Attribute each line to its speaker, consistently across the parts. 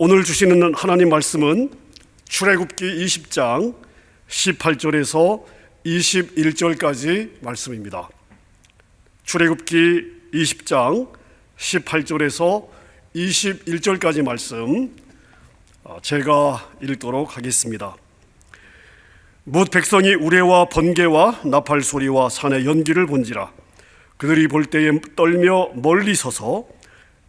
Speaker 1: 오늘 주시는 하나님 말씀은 출애굽기 20장 18절에서 21절까지 말씀입니다. 출애굽기 20장 18절에서 21절까지 말씀 어, 제가 읽도록 하겠습니다. 못 백성이 우레와 번개와 나팔 소리와 산의 연기를 본지라 그들이 볼 때에 떨며 멀리 서서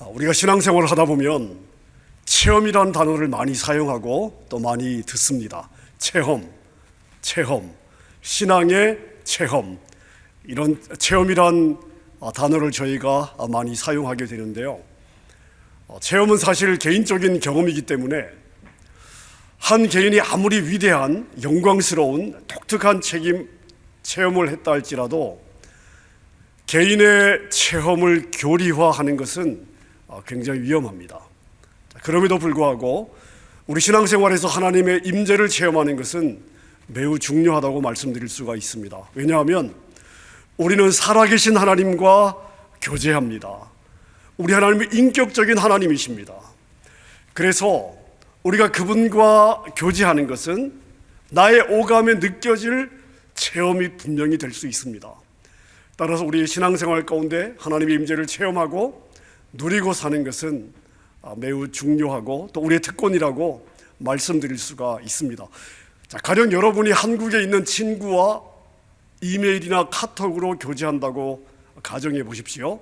Speaker 1: 아, 우리가 신앙생활을 하다 보면 체험이라는 단어를 많이 사용하고 또 많이 듣습니다. 체험, 체험, 신앙의 체험 이런 체험이란 아, 단어를 저희가 많이 사용하게 되는데요. 어, 체험은 사실 개인적인 경험이기 때문에 한 개인이 아무리 위대한 영광스러운 독특한 책임 체험을 했다 할지라도 개인의 체험을 교리화하는 것은 어, 굉장히 위험합니다. 그럼에도 불구하고 우리 신앙생활에서 하나님의 임재를 체험하는 것은 매우 중요하다고 말씀드릴 수가 있습니다. 왜냐하면 우리는 살아계신 하나님과 교제합니다. 우리 하나님은 인격적인 하나님이십니다. 그래서 우리가 그분과 교제하는 것은 나의 오감에 느껴질 체험이 분명히 될 수 있습니다. 따라서 우리 신앙생활 가운데 하나님의 임재를 체험하고 누리고 사는 것은 아, 매우 중요하고 또 우리의 특권이라고 말씀드릴 수가 있습니다. 자, 가령 여러분이 한국에 있는 친구와 이메일이나 카톡으로 교제한다고 가정해 보십시오.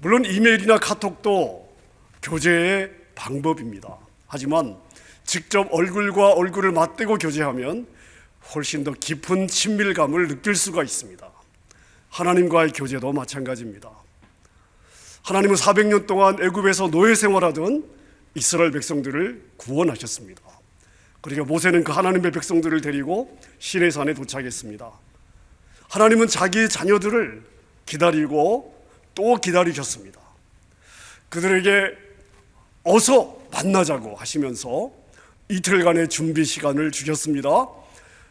Speaker 1: 물론 이메일이나 카톡도 교제의 방법입니다. 하지만 직접 얼굴과 얼굴을 맞대고 교제하면 훨씬 더 깊은 친밀감을 느낄 수가 있습니다. 하나님과의 교제도 마찬가지입니다. 하나님은 400년 동안 애굽에서 노예 생활하던 이스라엘 백성들을 구원하셨습니다. 그리고 모세는 그 하나님의 백성들을 데리고 시내산에 도착했습니다. 하나님은 자기의 자녀들을 기다리고 또 기다리셨습니다. 그들에게 어서 만나자고 하시면서 이틀간의 준비 시간을 주셨습니다.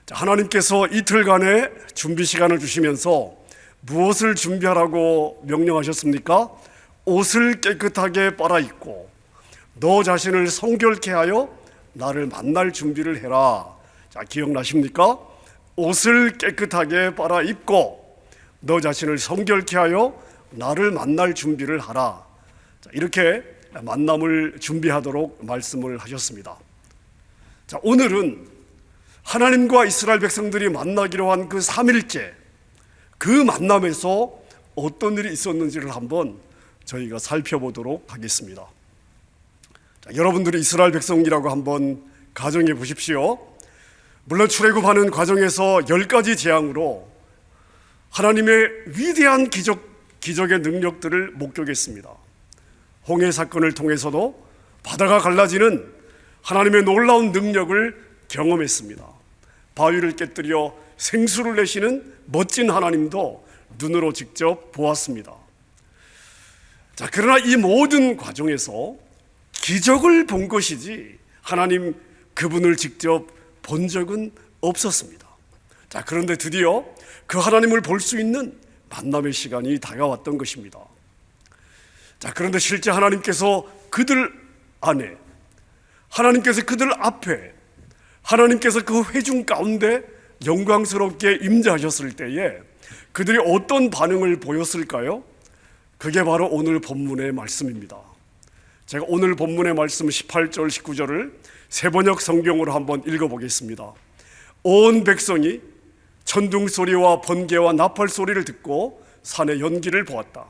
Speaker 1: 하나님께서 이틀간의 준비 시간을 주시면서 무엇을 준비하라고 명령하셨습니까? 옷을 깨끗하게 빨아 입고 너 자신을 성결케 하여 나를 만날 준비를 해라. 자, 기억나십니까? 옷을 깨끗하게 빨아 입고 너 자신을 성결케 하여 나를 만날 준비를 하라. 자, 이렇게 만남을 준비하도록 말씀을 하셨습니다. 자, 오늘은 하나님과 이스라엘 백성들이 만나기로 한 그 3일째 그 만남에서 어떤 일이 있었는지를 한번 저희가 살펴보도록 하겠습니다. 자, 여러분들이 이스라엘 백성이라고 한번 가정해 보십시오. 물론 출애굽하는 과정에서 열 가지 재앙으로 하나님의 위대한 기적 기적의 능력들을 목격했습니다. 홍해 사건을 통해서도 바다가 갈라지는 하나님의 놀라운 능력을 경험했습니다. 바위를 깨뜨려 생수를 내시는 멋진 하나님도 눈으로 직접 보았습니다. 자, 그러나 이 모든 과정에서 기적을 본 것이지 하나님 그분을 직접 본 적은 없었습니다. 자, 그런데 드디어 그 하나님을 볼 수 있는 만남의 시간이 다가왔던 것입니다. 자, 그런데 실제 하나님께서 그들 안에, 하나님께서 그들 앞에, 하나님께서 그 회중 가운데 영광스럽게 임재하셨을 때에 그들이 어떤 반응을 보였을까요? 그게 바로 오늘 본문의 말씀입니다. 제가 오늘 본문의 말씀 18절, 19절을 세번역 성경으로 한번 읽어보겠습니다. 온 백성이 천둥 소리와 번개와 나팔 소리를 듣고 산의 연기를 보았다.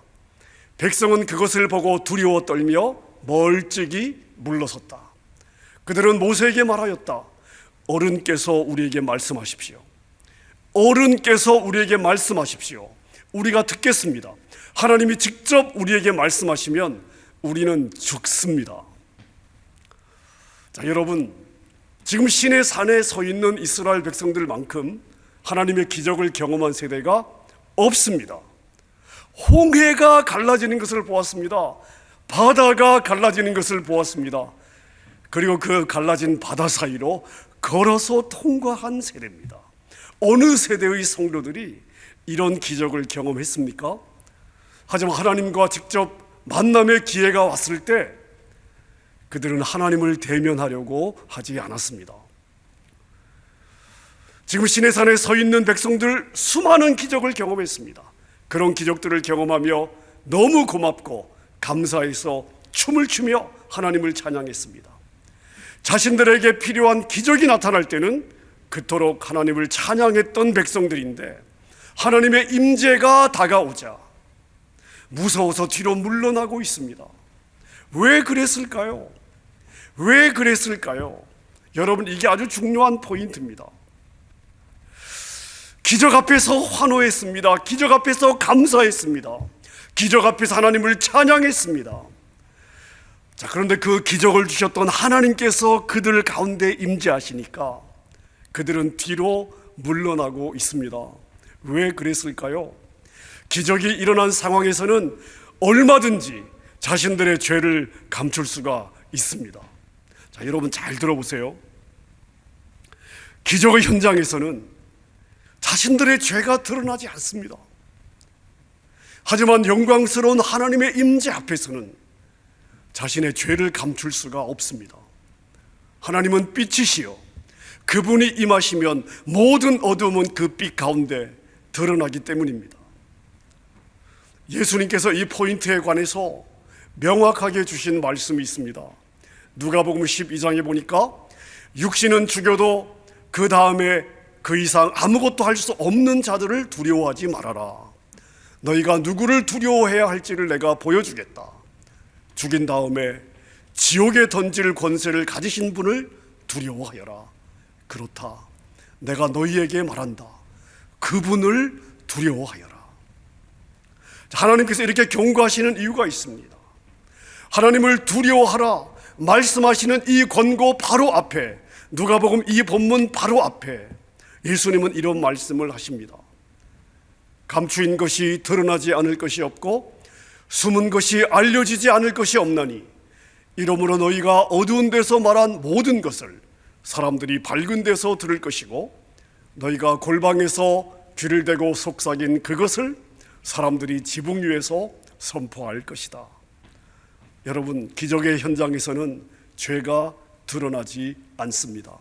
Speaker 1: 백성은 그것을 보고 두려워 떨며 멀찍이 물러섰다. 그들은 모세에게 말하였다. 어른께서 우리에게 말씀하십시오. 어른께서 우리에게 말씀하십시오. 우리가 듣겠습니다. 하나님이 직접 우리에게 말씀하시면 우리는 죽습니다. 자, 여러분, 지금 신의 산에 서 있는 이스라엘 백성들만큼 하나님의 기적을 경험한 세대가 없습니다. 홍해가 갈라지는 것을 보았습니다. 바다가 갈라지는 것을 보았습니다. 그리고 그 갈라진 바다 사이로 걸어서 통과한 세대입니다. 어느 세대의 성도들이 이런 기적을 경험했습니까? 하지만 하나님과 직접 만남의 기회가 왔을 때 그들은 하나님을 대면하려고 하지 않았습니다. 지금 신의 산에 서 있는 백성들 수많은 기적을 경험했습니다. 그런 기적들을 경험하며 너무 고맙고 감사해서 춤을 추며 하나님을 찬양했습니다. 자신들에게 필요한 기적이 나타날 때는 그토록 하나님을 찬양했던 백성들인데 하나님의 임재가 다가오자 무서워서 뒤로 물러나고 있습니다. 왜 그랬을까요? 왜 그랬을까요? 여러분 이게 아주 중요한 포인트입니다. 기적 앞에서 환호했습니다. 기적 앞에서 감사했습니다. 기적 앞에서 하나님을 찬양했습니다. 자, 그런데 그 기적을 주셨던 하나님께서 그들 가운데 임재하시니까 그들은 뒤로 물러나고 있습니다. 왜 그랬을까요? 기적이 일어난 상황에서는 얼마든지 자신들의 죄를 감출 수가 있습니다. 자, 여러분 잘 들어보세요. 기적의 현장에서는 자신들의 죄가 드러나지 않습니다. 하지만 영광스러운 하나님의 임재 앞에서는 자신의 죄를 감출 수가 없습니다. 하나님은 빛이시여 그분이 임하시면 모든 어둠은 그 빛 가운데 드러나기 때문입니다. 예수님께서 이 포인트에 관해서 명확하게 주신 말씀이 있습니다. 누가복음 12장에 보니까 육신은 죽여도 그 다음에 그 이상 아무것도 할 수 없는 자들을 두려워하지 말아라. 너희가 누구를 두려워해야 할지를 내가 보여주겠다. 죽인 다음에 지옥에 던질 권세를 가지신 분을 두려워하여라. 그렇다. 내가 너희에게 말한다. 그분을 두려워하여라. 하나님께서 이렇게 경고하시는 이유가 있습니다. 하나님을 두려워하라 말씀하시는 이 권고 바로 앞에 누가복음 이 본문 바로 앞에 예수님은 이런 말씀을 하십니다. 감추인 것이 드러나지 않을 것이 없고 숨은 것이 알려지지 않을 것이 없나니 이러므로 너희가 어두운 데서 말한 모든 것을 사람들이 밝은 데서 들을 것이고 너희가 골방에서 귀를 대고 속삭인 그것을 사람들이 지붕 위에서 선포할 것이다. 여러분 기적의 현장에서는 죄가 드러나지 않습니다.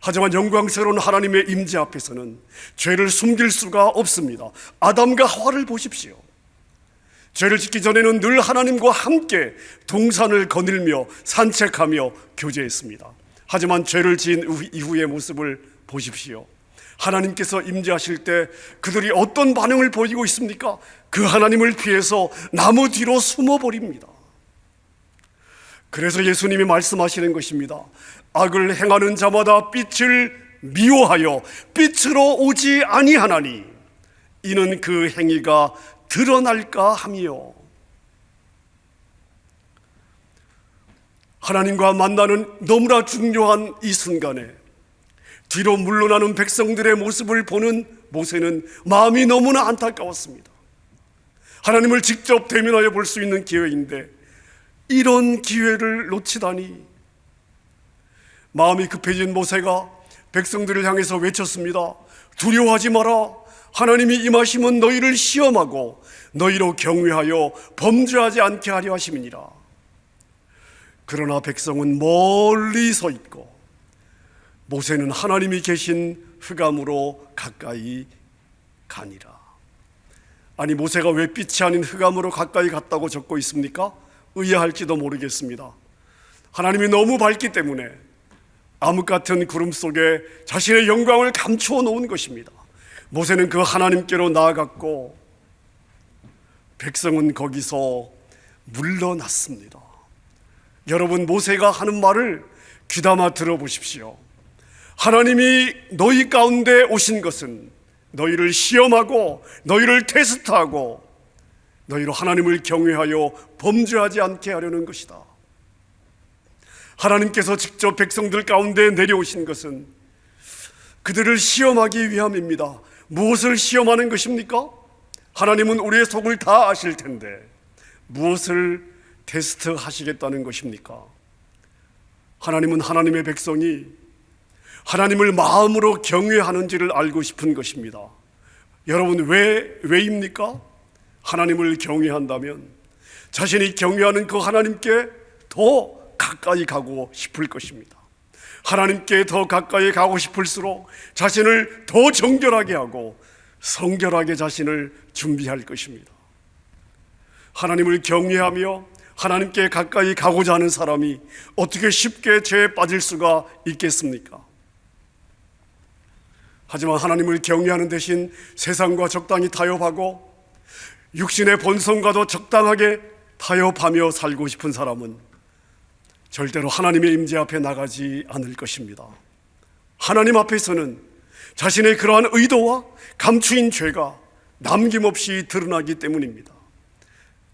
Speaker 1: 하지만 영광스러운 하나님의 임재 앞에서는 죄를 숨길 수가 없습니다. 아담과 하와를 보십시오. 죄를 짓기 전에는 늘 하나님과 함께 동산을 거닐며 산책하며 교제했습니다. 하지만 죄를 지은 이후의 모습을 보십시오. 하나님께서 임재하실 때 그들이 어떤 반응을 보이고 있습니까? 그 하나님을 피해서 나무 뒤로 숨어 버립니다. 그래서 예수님이 말씀하시는 것입니다. 악을 행하는 자마다 빛을 미워하여 빛으로 오지 아니하나니 이는 그 행위가 드러날까 함이요. 하나님과 만나는 너무나 중요한 이 순간에 뒤로 물러나는 백성들의 모습을 보는 모세는 마음이 너무나 안타까웠습니다. 하나님을 직접 대면하여 볼 수 있는 기회인데 이런 기회를 놓치다니 마음이 급해진 모세가 백성들을 향해서 외쳤습니다. 두려워하지 마라. 하나님이 임하시면 너희를 시험하고 너희로 경외하여 범죄하지 않게 하려 하심이니라. 그러나 백성은 멀리 서 있고 모세는 하나님이 계신 흑암으로 가까이 가니라. 아니 모세가 왜 빛이 아닌 흑암으로 가까이 갔다고 적고 있습니까? 의아할지도 모르겠습니다. 하나님이 너무 밝기 때문에 암흑 같은 구름 속에 자신의 영광을 감추어 놓은 것입니다. 모세는 그 하나님께로 나아갔고 백성은 거기서 물러났습니다. 여러분 모세가 하는 말을 귀담아 들어보십시오. 하나님이 너희 가운데 오신 것은 너희를 시험하고 너희를 테스트하고 너희로 하나님을 경외하여 범죄하지 않게 하려는 것이다. 하나님께서 직접 백성들 가운데 내려오신 것은 그들을 시험하기 위함입니다. 무엇을 시험하는 것입니까? 하나님은 우리의 속을 다 아실 텐데 무엇을 테스트 하시겠다는 것입니까? 하나님은 하나님의 백성이 하나님을 마음으로 경외하는지를 알고 싶은 것입니다. 여러분 왜 왜입니까? 하나님을 경외한다면 자신이 경외하는 그 하나님께 더 가까이 가고 싶을 것입니다. 하나님께 더 가까이 가고 싶을수록 자신을 더 정결하게 하고 성결하게 자신을 준비할 것입니다. 하나님을 경외하며 하나님께 가까이 가고자 하는 사람이 어떻게 쉽게 죄에 빠질 수가 있겠습니까? 하지만 하나님을 경외하는 대신 세상과 적당히 타협하고 육신의 본성과도 적당하게 타협하며 살고 싶은 사람은 절대로 하나님의 임재 앞에 나가지 않을 것입니다. 하나님 앞에서는 자신의 그러한 의도와 감추인 죄가 남김없이 드러나기 때문입니다.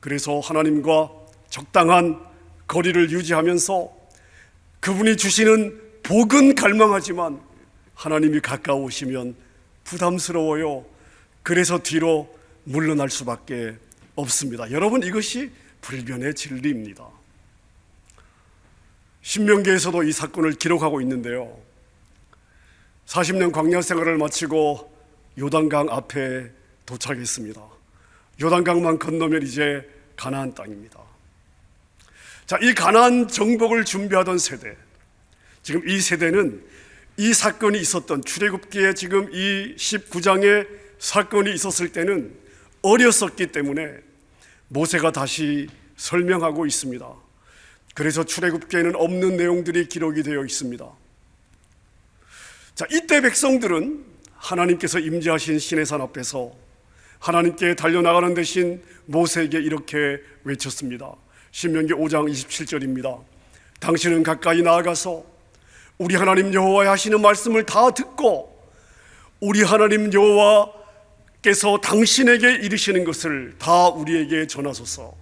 Speaker 1: 그래서 하나님과 적당한 거리를 유지하면서 그분이 주시는 복은 갈망하지만 하나님이 가까우시면 부담스러워요. 그래서 뒤로 물러날 수밖에 없습니다. 여러분 이것이 불변의 진리입니다. 신명기에서도 이 사건을 기록하고 있는데요. 40년 광야 생활을 마치고 요단강 앞에 도착했습니다. 요단강만 건너면 이제 가나안 땅입니다. 자, 이 가나안 정복을 준비하던 세대. 지금 이 세대는 이 사건이 있었던 출애굽기에 지금 이 19장에 사건이 있었을 때는 어렸었기 때문에 모세가 다시 설명하고 있습니다. 그래서 출애굽기에는 없는 내용들이 기록이 되어 있습니다. 자, 이때 백성들은 하나님께서 임재하신 신의 산 앞에서 하나님께 달려나가는 대신 모세에게 이렇게 외쳤습니다. 신명기 5장 27절입니다. 당신은 가까이 나아가서 우리 하나님 여호와의 하시는 말씀을 다 듣고 우리 하나님 여호와께서 당신에게 이르시는 것을 다 우리에게 전하소서.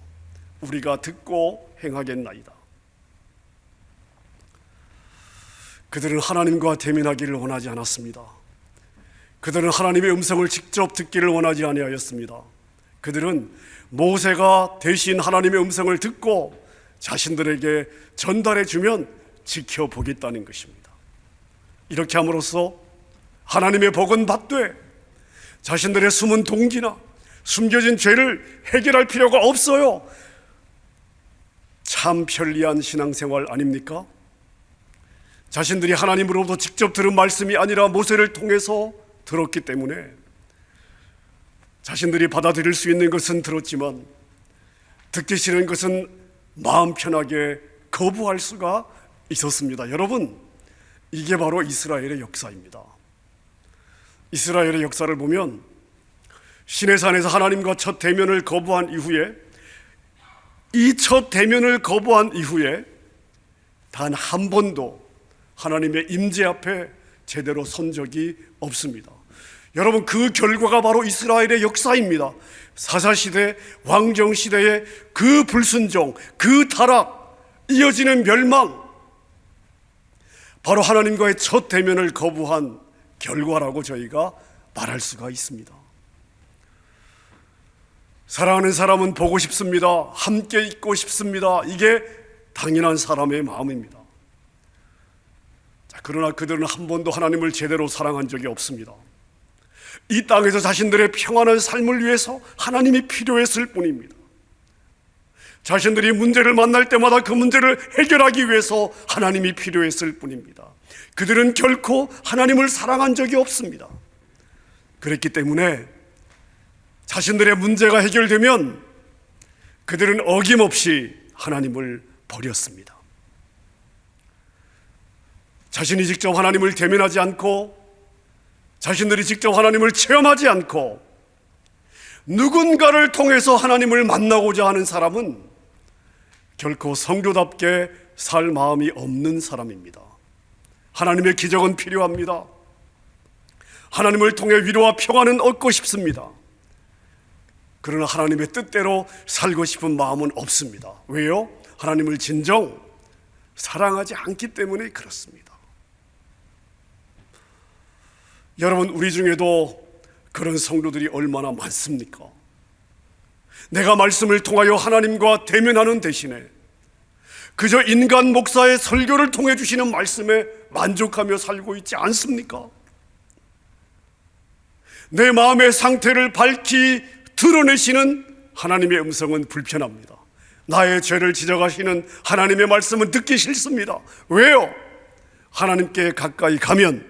Speaker 1: 우리가 듣고 행하겠나이다. 그들은 하나님과 대면하기를 원하지 않았습니다. 그들은 하나님의 음성을 직접 듣기를 원하지 아니하였습니다. 그들은 모세가 대신 하나님의 음성을 듣고 자신들에게 전달해 주면 지켜보겠다는 것입니다. 이렇게 함으로써 하나님의 복은 받되 자신들의 숨은 동기나 숨겨진 죄를 해결할 필요가 없어요. 참 편리한 신앙생활 아닙니까? 자신들이 하나님으로부터 직접 들은 말씀이 아니라 모세를 통해서 들었기 때문에 자신들이 받아들일 수 있는 것은 들었지만 듣기 싫은 것은 마음 편하게 거부할 수가 있었습니다. 여러분, 이게 바로 이스라엘의 역사입니다. 이스라엘의 역사를 보면 신의 산에서 하나님과 첫 대면을 거부한 이후에 이 첫 대면을 거부한 이후에 단 한 번도 하나님의 임재 앞에 제대로 선 적이 없습니다. 여러분 그 결과가 바로 이스라엘의 역사입니다. 사사 시대, 왕정 시대의 그 불순종, 그 타락, 이어지는 멸망, 바로 하나님과의 첫 대면을 거부한 결과라고 저희가 말할 수가 있습니다. 사랑하는 사람은 보고 싶습니다. 함께 있고 싶습니다. 이게 당연한 사람의 마음입니다. 자, 그러나 그들은 한 번도 하나님을 제대로 사랑한 적이 없습니다. 이 땅에서 자신들의 평안한 삶을 위해서 하나님이 필요했을 뿐입니다. 자신들이 문제를 만날 때마다 그 문제를 해결하기 위해서 하나님이 필요했을 뿐입니다. 그들은 결코 하나님을 사랑한 적이 없습니다. 그랬기 때문에 자신들의 문제가 해결되면 그들은 어김없이 하나님을 버렸습니다. 자신이 직접 하나님을 대면하지 않고 자신들이 직접 하나님을 체험하지 않고 누군가를 통해서 하나님을 만나고자 하는 사람은 결코 성교답게 살 마음이 없는 사람입니다. 하나님의 기적은 필요합니다. 하나님을 통해 위로와 평안은 얻고 싶습니다. 그러나 하나님의 뜻대로 살고 싶은 마음은 없습니다. 왜요? 하나님을 진정 사랑하지 않기 때문에 그렇습니다. 여러분, 우리 중에도 그런 성도들이 얼마나 많습니까? 내가 말씀을 통하여 하나님과 대면하는 대신에 그저 인간 목사의 설교를 통해 주시는 말씀에 만족하며 살고 있지 않습니까? 내 마음의 상태를 밝히 드러내시는 하나님의 음성은 불편합니다. 나의 죄를 지적하시는 하나님의 말씀은 듣기 싫습니다. 왜요? 하나님께 가까이 가면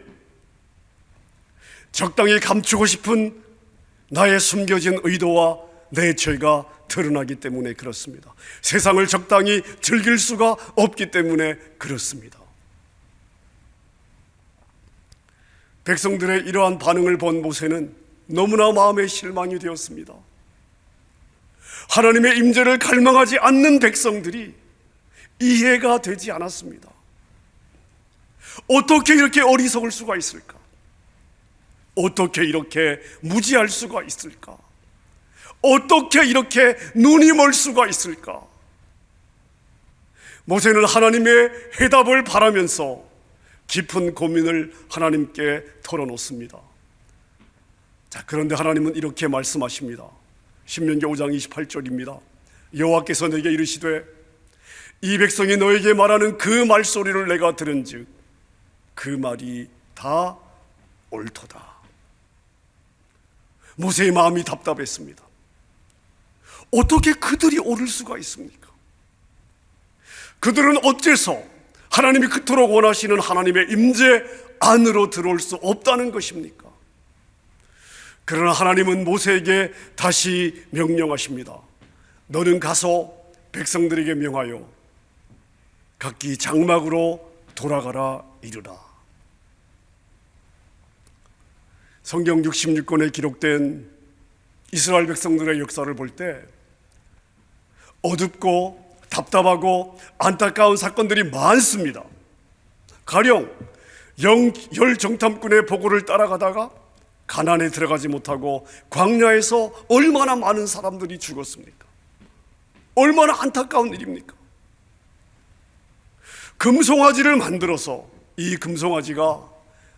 Speaker 1: 적당히 감추고 싶은 나의 숨겨진 의도와 내 죄가 드러나기 때문에 그렇습니다. 세상을 적당히 즐길 수가 없기 때문에 그렇습니다. 백성들의 이러한 반응을 본 모세는 너무나 마음에 실망이 되었습니다. 하나님의 임재를 갈망하지 않는 백성들이 이해가 되지 않았습니다. 어떻게 이렇게 어리석을 수가 있을까? 어떻게 이렇게 무지할 수가 있을까? 어떻게 이렇게 눈이 멀 수가 있을까? 모세는 하나님의 해답을 바라면서 깊은 고민을 하나님께 털어놓습니다. 자, 그런데 하나님은 이렇게 말씀하십니다. 신명기 5장 28절입니다. 여호와께서 내게 이르시되 이 백성이 너에게 말하는 그 말소리를 내가 들은즉 그 말이 다 옳도다. 모세의 마음이 답답했습니다. 어떻게 그들이 옳을 수가 있습니까? 그들은 어째서 하나님이 그토록 원하시는 하나님의 임재 안으로 들어올 수 없다는 것입니까? 그러나 하나님은 모세에게 다시 명령하십니다. 너는 가서 백성들에게 명하여 각기 장막으로 돌아가라 이르라. 성경 66권에 기록된 이스라엘 백성들의 역사를 볼때 어둡고 답답하고 안타까운 사건들이 많습니다. 가령 영, 열 정탐꾼의 보고를 따라가다가 가난에 들어가지 못하고 광야에서 얼마나 많은 사람들이 죽었습니까? 얼마나 안타까운 일입니까? 금송아지를 만들어서 이 금송아지가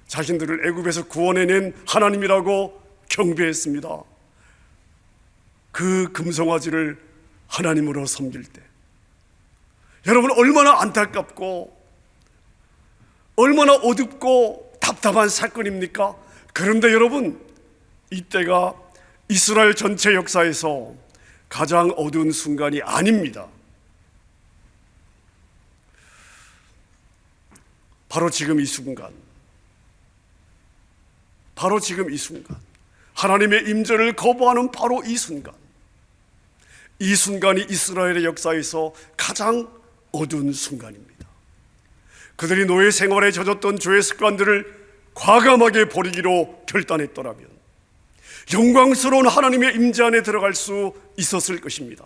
Speaker 1: 자신들을 애굽에서 구원해낸 하나님이라고 경배했습니다. 그 금송아지를 하나님으로 섬길 때 여러분 얼마나 안타깝고 얼마나 어둡고 답답한 사건입니까? 그런데 여러분 이때가 이스라엘 전체 역사에서 가장 어두운 순간이 아닙니다. 바로 지금 이 순간 바로 지금 이 순간 하나님의 임재를 거부하는 바로 이 순간 이 순간이 이스라엘의 역사에서 가장 어두운 순간입니다. 그들이 노예 생활에 젖었던 죄의 습관들을 과감하게 버리기로 결단했더라면 영광스러운 하나님의 임재 안에 들어갈 수 있었을 것입니다.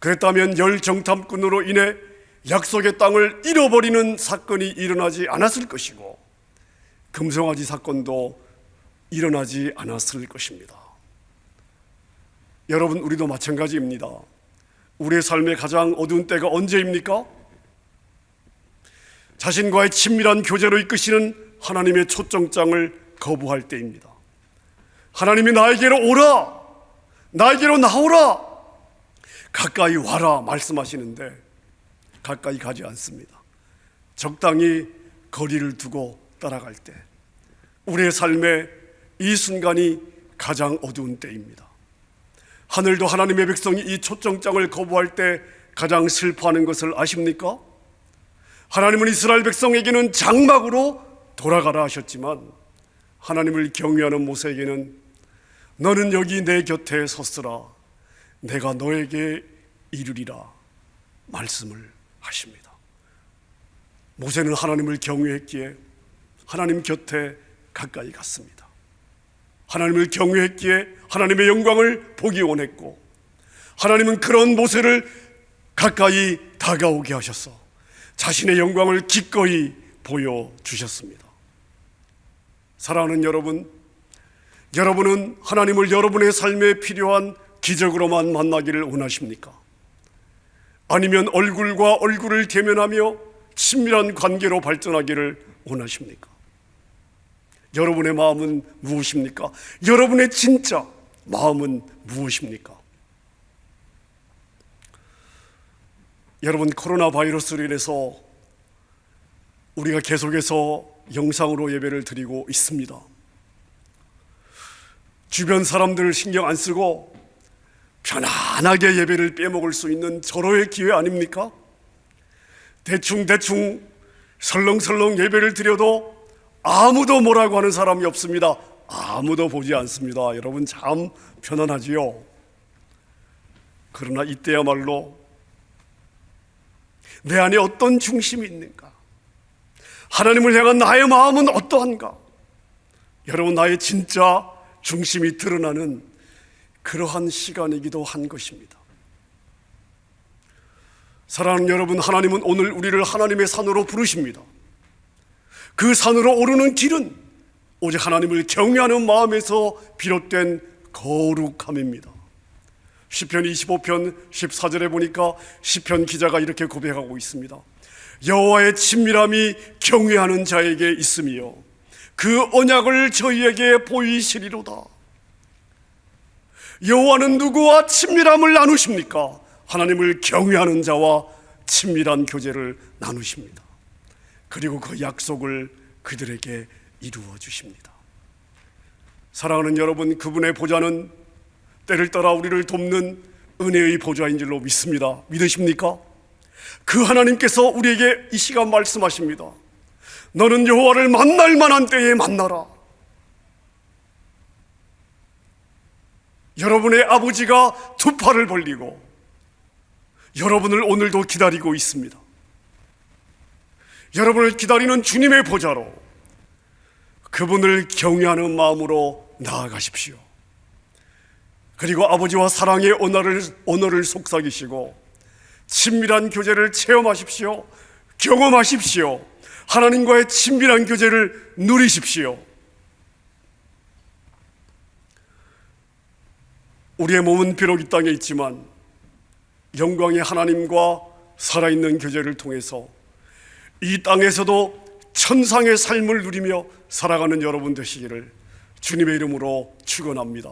Speaker 1: 그랬다면 열 정탐꾼으로 인해 약속의 땅을 잃어버리는 사건이 일어나지 않았을 것이고 금송아지 사건도 일어나지 않았을 것입니다. 여러분, 우리도 마찬가지입니다. 우리의 삶의 가장 어두운 때가 언제입니까? 자신과의 친밀한 교제로 이끄시는 하나님의 초청장을 거부할 때입니다. 하나님이 나에게로 오라! 나에게로 나오라! 가까이 와라! 말씀하시는데 가까이 가지 않습니다. 적당히 거리를 두고 따라갈 때 우리의 삶의 이 순간이 가장 어두운 때입니다. 하늘도 하나님의 백성이 이 초청장을 거부할 때 가장 슬퍼하는 것을 아십니까? 하나님은 이스라엘 백성에게는 장막으로 돌아가라 하셨지만 하나님을 경외하는 모세에게는 너는 여기 내 곁에 섰으라 내가 너에게 이르리라 말씀을 하십니다. 모세는 하나님을 경외했기에 하나님 곁에 가까이 갔습니다. 하나님을 경외했기에 하나님의 영광을 보기 원했고 하나님은 그런 모세를 가까이 다가오게 하셔서 자신의 영광을 기꺼이 보여 주셨습니다. 사랑하는 여러분, 여러분은 하나님을 여러분의 삶에 필요한 기적으로만 만나기를 원하십니까? 아니면 얼굴과 얼굴을 대면하며 친밀한 관계로 발전하기를 원하십니까? 여러분의 마음은 무엇입니까? 여러분의 진짜 마음은 무엇입니까? 여러분 코로나 바이러스로 인해서 우리가 계속해서 영상으로 예배를 드리고 있습니다. 주변 사람들 신경 안 쓰고 편안하게 예배를 빼먹을 수 있는 절호의 기회 아닙니까? 대충 대충 설렁설렁 예배를 드려도 아무도 뭐라고 하는 사람이 없습니다. 아무도 보지 않습니다. 여러분 참 편안하지요. 그러나 이때야말로 내 안에 어떤 중심이 있는가? 하나님을 향한 나의 마음은 어떠한가? 여러분 나의 진짜 중심이 드러나는 그러한 시간이기도 한 것입니다. 사랑하는 여러분, 하나님은 오늘 우리를 하나님의 산으로 부르십니다. 그 산으로 오르는 길은 오직 하나님을 경외하는 마음에서 비롯된 거룩함입니다. 시편 25편 14절에 보니까 시편 기자가 이렇게 고백하고 있습니다. 여호와의 친밀함이 경외하는 자에게 있으며 그 언약을 저희에게 보이시리로다. 여호와는 누구와 친밀함을 나누십니까? 하나님을 경외하는 자와 친밀한 교제를 나누십니다. 그리고 그 약속을 그들에게 이루어 주십니다. 사랑하는 여러분, 그분의 보좌는 때를 따라 우리를 돕는 은혜의 보좌인 줄로 믿습니다. 믿으십니까? 그 하나님께서 우리에게 이 시간 말씀하십니다. 너는 여호와를 만날 만한 때에 만나라. 여러분의 아버지가 두 팔을 벌리고 여러분을 오늘도 기다리고 있습니다. 여러분을 기다리는 주님의 보좌로 그분을 경외하는 마음으로 나아가십시오. 그리고 아버지와 사랑의 언어를, 언어를 속삭이시고 친밀한 교제를 체험하십시오. 경험하십시오. 하나님과의 친밀한 교제를 누리십시오. 우리의 몸은 비록 이 땅에 있지만 영광의 하나님과 살아있는 교제를 통해서 이 땅에서도 천상의 삶을 누리며 살아가는 여러분 되시기를 주님의 이름으로 축원합니다.